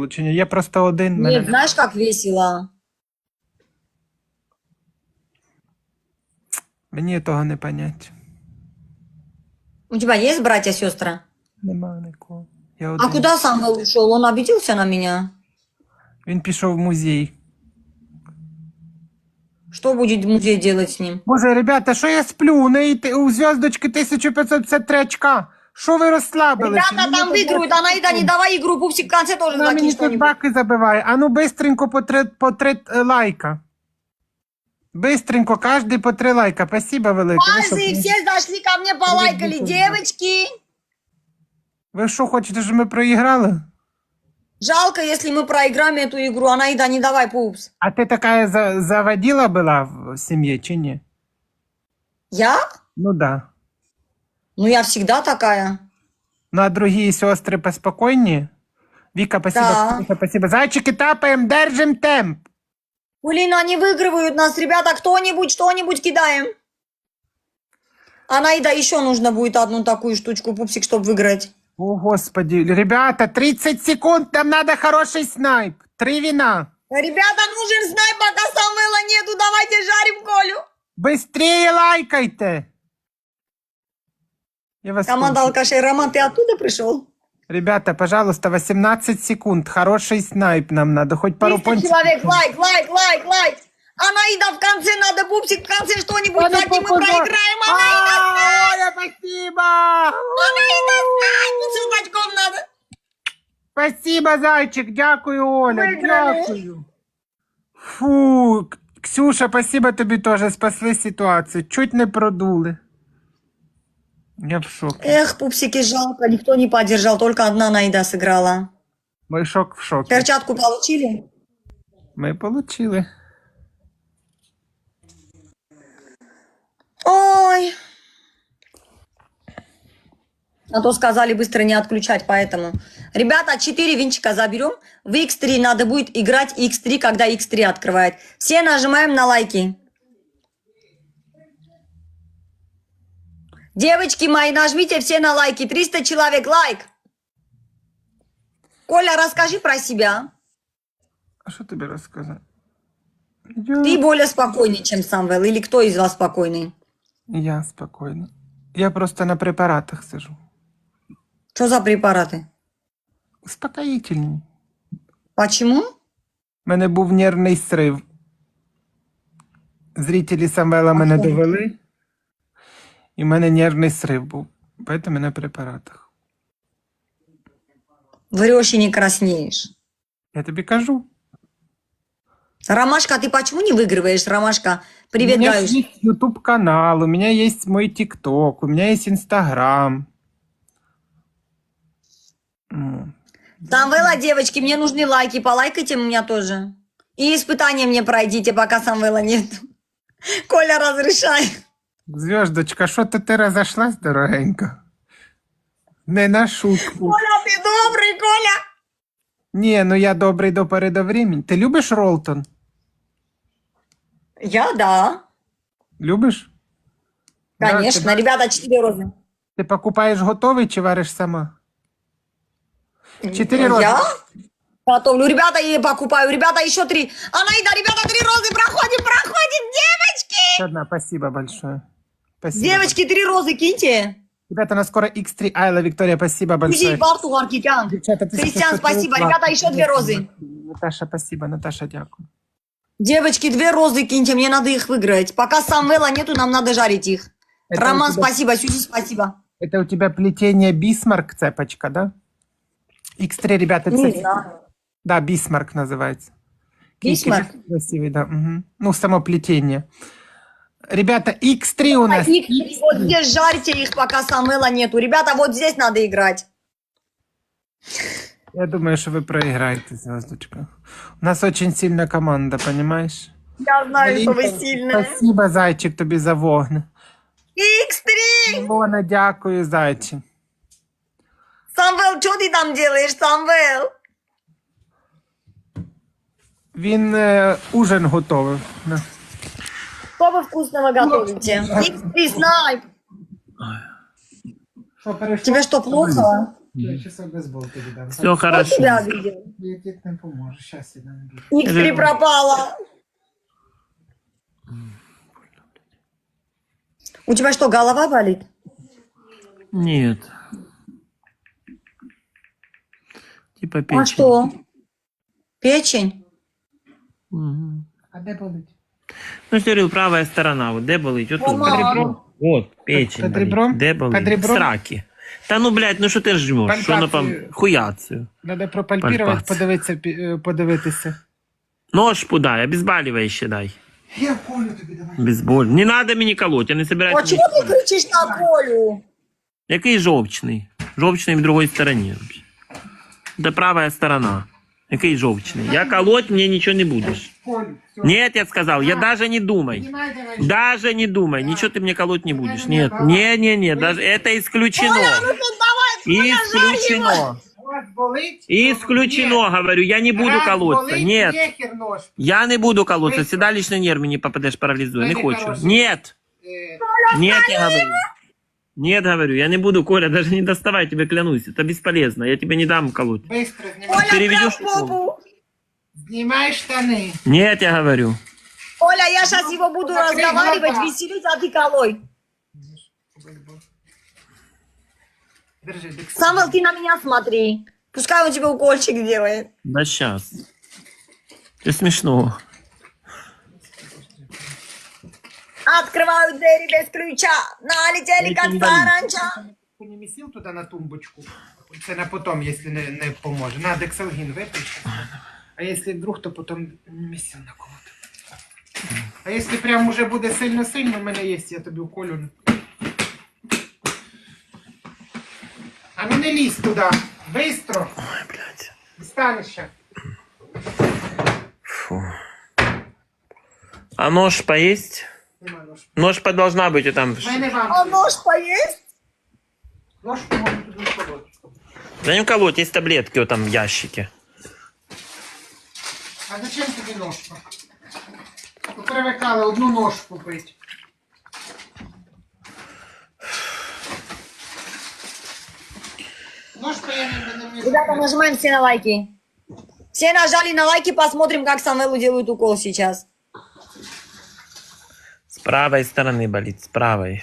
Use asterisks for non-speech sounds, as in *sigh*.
весело чи ні? Я просто один. Мене... Нет, знаешь, как весело? Мені того не понять. У тебя есть братья, сестры? Нема нікого. Я один. А куда Самвел ушел? Он обиделся на меня? Він пішов в музей. Что будет музей делать с ним? Боже, ребята, що я сплю? У неї ти- у зв'язочки 1553 очка. Що ви розслабилися? Ребята там выиграют, Анаида, не давай игру, пупсик в конце тоже Вона закинь мені тут что-нибудь. баки забиває. А ну бистренько по три, по три е, лайка. Бистренько, кожний по три лайка. Спасибо велике. Ви що, Пальцы, все зашли ко мне, полайкали. Девочки, ви що хочете, щоб ми проіграли? жалко, если мы проиграем эту игру. Анаида, не давай, пупс. А ти така за, заводила була в сім'ї чи ні? Я? Ну да. Ну, я всегда такая. Ну а другі сестри поспокійні? Віка, спасибо, Да. Віка, спасибо. Зайчики тапаємо, держим темп. Блин, они выигрывают нас, ребята. Кто-нибудь, что-нибудь кидаем. Анаида, еще нужно будет одну такую штучку, пупсик, чтобы выиграть. О, господи, ребята, 30 секунд, нам надо хороший снайп. Три вина. Ребята, нужен снайп, пока Самвела нету. Давайте жарим Колю. Быстрее лайкайте. Я вас Команда алкашей. Роман, ты оттуда пришел? Ребята, пожалуйста, 18 секунд. Хороший снайп нам надо. Хоть пару 300 пончиков. человек, лайк, лайк, лайк, лайк. Анаида, в конце надо пупсик, в конце что-нибудь дать, и мы проиграем. Анаида, А, Оля, спасибо! Анаида, снайп, с надо. Спасибо, зайчик. Дякую, Оля. Виграли. Дякую. Фу, Ксюша, спасибо тобі теж. Спасли ситуацію. Чуть не продули. Я в шокі. Эх, пупсики, жалко, никто не поддержал, только одна Наида сыграла. Мой шок в шокі. Перчатку получили? Ми получили. Ой. А то сказали быстро не отключать, поэтому. Ребята, 4 винчика заберем. В X3 надо будет играть X3, когда X3 открывает. Все нажимаем на лайки. Девочки мои, нажмите все на лайки. 300 человек, лайк. Коля, расскажи про себя. А що тобі розказати? Ты более спокойный, чем Самвел. Или кто из вас спокойный? Я спокійно. Я просто на препаратах сижу. Что за препараты? Успокоїтельні. Почему? У мене був нервний срив. Зрителі Самвела мене Ага. довели, і в мене нервний срив був. Поэтому на препаратах. Врешь и не краснеешь. Я тобі кажу. Ромашка, ты почему не выигрываешь, Ромашка? Привет, у меня Гаюш. есть YouTube канал, у меня есть мой ТикТок, у меня есть Инстаграм. Ну, Самвела, девочки, мне нужны лайки. Полайкайте меня тоже. И испытание мне пройдите, пока Самвела нет. *laughs* Коля, разрешай. Звездочка, що то ти розійшлась, дорогенька? Не на шутку. Коля, ты добрый, Коля. Ні, ну я добрий до передовремінь. Ти любиш Ролтон? Я, да. Любиш? Да, Конечно. ти, Ребята, 4 розы. ти покупаєш готовий чи вариш сама? Четыре розы. Я готовлю. Ребята, я покупаю. Ребята, еще три. Анаида, ребята, три розы. Проходим, проходим. Девочки. Одна, спасибо большое. Спасибо. Девочки, три розы киньте. Ребята, на скоро X3 Айла, Виктория, спасибо большое. Кристиан, что-то спасибо. Ребята, еще две розы. Наташа, спасибо. Наташа, дякую. Девочки, две розы киньте, мне надо их выиграть. Пока Самвела нету, нам надо жарить их. Это Роман, тебя- спасибо. Сюзи, спасибо. Это у тебя плетение Бисмарк цепочка, да? X3, ребята, Не це- знаю. Да, Бисмарк называется. Бисмарк? Красивый, да. мгм. Ну, само плетение. Ребята, X3 у нас. Их- вот здесь жарьте их, пока Самвела нету. Ребята, вот здесь надо играть. Я думаю, что вы проиграете, звездочка. У нас очень сильная команда, понимаешь? Я знаю, что вы Алінка, сильные. Спасибо, зайчик, тобі за вогне. X3! Ілона, дякую, зайчик. Самвел, что ты там делаешь, Самвел? Він е, ужин готовий. Да. Что вы вкусного готовите? X3 снайп. Що, перейшов? Тебе что, плохо? Все хорошо. Я тебе не поможу, щас я дам. X3 пропала. У тебя что, голова болит? Нет. Типа А печень. что? Печень? Мгм. А де болить? Ну, ж правая сторона, от де болить? Отут. Під ребром. От, печень Під болить. ребром? Де болить? Під ребром? Сраки. Та ну, блядь, ну що ти жмеш? Що воно там Пальпацію. хуяцею? Надо пропальпірувати, Пальпація. подивитися, пі- е, подивитися. Нож подай, обезболивающее дай. Я колю тобі давай. Безболь. Не надо мені колоть, я не собираюсь. А чего ты кричишь на Колю? Який жовчний? Жовчний в другой стороні. Це правая сторона. Який жовчний? Я колоть мне ничего не будешь. Нет, я сказал, я даже не думай. Даже не думай, ничего ты мне колоть не будешь. Нет, не, не, не, даже это исключено. Исключено. Исключено, говорю, я не буду колоться. Нет, я не буду колоться. Вы- Сюда лично нервы не попадешь, парализуя. Не хочу. Нет, нет, я говорю. Нет, говорю, я не буду, Коля, даже не доставай, тебе клянусь. Это бесполезно, я тебе не дам колоть. Быстро Переведешь прям в попу. Знімай штани. Нет, я говорю. Коля, я сейчас его буду Закрой разговаривать, глаза. веселить, а ты колой. Держи. Самвел, ты на меня смотри. Пускай он тебе укольчик делает. Да сейчас. Ты смешно. Открывают двери без ключа. Налетели как саранча. Не місив туди на тумбочку. Це на потом, якщо не, не поможе. На дексалгін випий. А якщо вдруг, то потім не місив на кого-то. А якщо прям уже буде сильно-сильно, в мене є, я тобі уколю. А ну не лізь туди. Бистро. Ой, блядь. Ще. Фу. А нож поесть? Нема нож. Нож должна быть и там. В мене вам. А нож поесть? Ложку можу туди вколоти. Да не колоть, есть таблетки вот там в ящике. А зачем тобі ножка? Ви Привикали одну ножку пити. Ножка я не буду Ребята, нажимаем все на лайки. Все нажали на лайки, посмотрим, как Самвелу делают укол сейчас. С правой стороны болит, с правой.